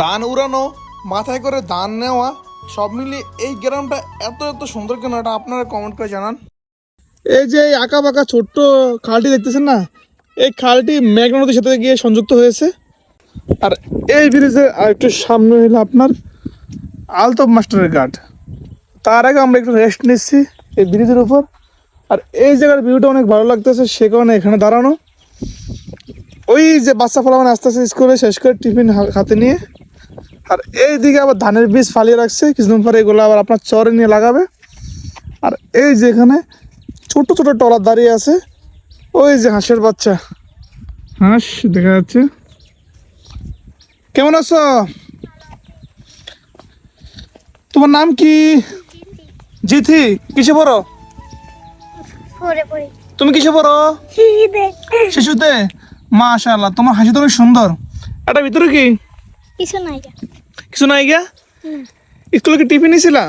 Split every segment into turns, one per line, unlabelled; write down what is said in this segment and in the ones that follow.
ধান উড়ানো, মাথায় করে দান নেওয়া, সব মিলিয়ে এই গ্রামটা এত এত সুন্দর কেন এটা আপনারা কমেন্ট করে জানান। এই যে এই আঁকা বাঁকা ছোট্ট খালটি দেখতেছেন না? এই খালটি মেঘনা নদীর সাথে গিয়ে সংযুক্ত হয়েছে। আর এই ব্রিজে আর একটু সামনে হলো আপনার আলতপ মাস্টারের ঘাট। তার আগে আমরা একটু রেস্ট নিচ্ছি এই ব্রিজের উপর। আর এই জায়গার ভিউটা অনেক ভালো লাগতেছে, সে কারণে এখানে দাঁড়ানো। ওই যে বাচ্চা ফলামান আস্তে আস্তে স্কুলে শেষ করে টিফিন হাতে নিয়ে। আর এই দিকে আবার ধানের বীজ ফালিয়ে রাখছে কিছুদিন পরে এগুলো আবার আপনার চরে নিয়ে লাগাবে। আর এই যে এখানে ছোট ছোট টলার দাঁড়িয়ে আছে ওই যে হাঁসের বাচ্চা। হাঁস দেখা যাচ্ছে। কেমন আছো? তোমার নাম কি? জিথি কিসে পড়ো? তুমি কিসে পড়ো?
শিশিতে
শিশুতে মাশাআল্লাহ তোমার হাসি তো অনেক সুন্দর। এটা ভিতরে কি?
কিছু নাই।
কিছু নাই গিয়া? স্কুলে কি টিফিন নিছিলা?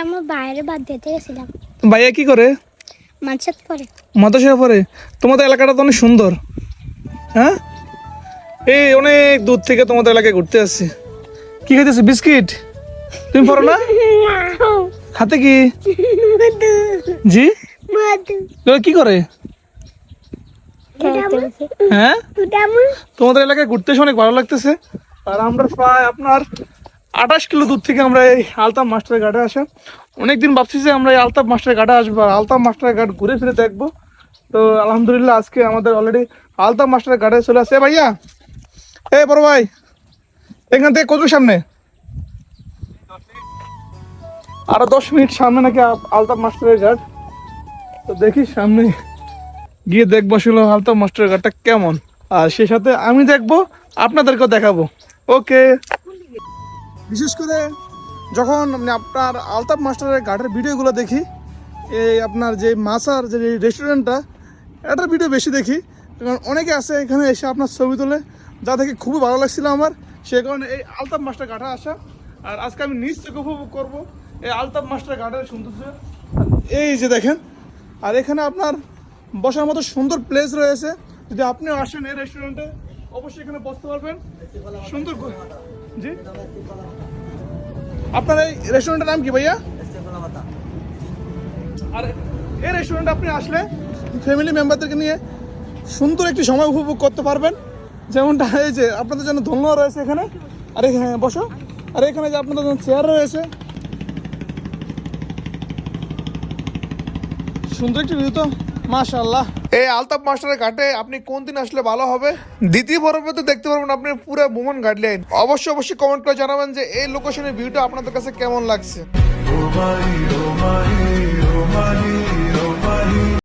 আমি বাইরে বাদ দিতে গেছিলাম।
ভাইয়া কি করে?
মাছের পরে
মাদ্রাসায় পরে তোমাদের এলাকাটা তো অনেক সুন্দর। হ্যাঁ? এই অনেক দূর থেকে তোমাদের এলাকায় ঘুরতে আসছি। কি খাইতেছে বিস্কিট? তুমি পড়ো না? হাতে কি? জি? কি করে? হ্যাঁ? তোমাদের এলাকায় ঘুরতে এসে অনেক ভালো লাগতেছে। আর আমরা প্রায় আপনার আঠাশ কিলো দূর থেকে আমরা এই আলতাফ মাস্টারের ঘাটে আসা। অনেকদিন ভাবছি যে আমরা এই আলতাফ মাস্টারের ঘাটে আসব আর আলতাফ মাস্টারের ঘাট ঘুরে ফিরে দেখব। তো আলহামদুলিল্লাহ আজকে আমাদের অলরেডি আলতাফ মাস্টারের ঘাটে চলে আসে। ভাইয়া, এ বড় ভাই, এখান থেকে কত সামনে। আরও দশ মিনিট সামনে নাকি আ- আলতাফ মাস্টারের ঘাট। তো দেখি সামনে গিয়ে দেখব আসলে আলতাফ মাস্টারের ঘাটটা কেমন। আর সেই সাথে আমি দেখব, আপনাদেরকেও দেখাবো। ওকে বিশেষ করে যখন মানে আপনার আলতাফ মাস্টারের ঘাটের ভিডিওগুলো দেখি, এই আপনার যে মাসার যে রেস্টুরেন্টটা এটার ভিডিও বেশি দেখি। কারণ অনেকে আছে এখানে এসে আপনার ছবি তোলে, যা দেখে খুবই ভালো লাগছিল আমার। সে কারণে এই আলতাফ মাস্টার ঘাটে আসা। আর আজকে আমি নিজ থেকে উপভোগ করব এই আলতাফ মাস্টার ঘাটের সৌন্দর্য এই যে দেখেন, আর এখানে আপনার বসার মতো সুন্দর প্লেস রয়েছে। যদি আপনিও আসেন এই রেস্টুরেন্টে অবশ্যই এখানে বসতে পারবেন। সুন্দর জি। আপনার এই রেস্টুরেন্টের নাম কি ভাইয়া? আর, এই রেস্টুরেন্টে আপনি আসলে ফ্যামিলি মেম্বারদেরকে নিয়ে সুন্দর একটি সময় উপভোগ করতে পারবেন। যেমনটা এই যে আপনাদের জন্য ধন্য রয়েছে এখানে। আর এখানে বসো। আর, এখানে যে আপনাদের জন্য চেয়ার রয়েছে। সুন্দর একটি ভিউ মাশাল্লাহ এই আলতাফ মাস্টারের ঘাটে আপনি কোন দিন আসলে ভালো হবে? দ্বিতীয় পর্বে তো দেখতে পারবেন আপনি পুরো ভ্রমণ গাইডলাইন অবশ্যই অবশ্যই কমেন্ট করে জানাবেন যে এই লোকেশনের ভিউটা আপনাদের কাছে কেমন লাগছে।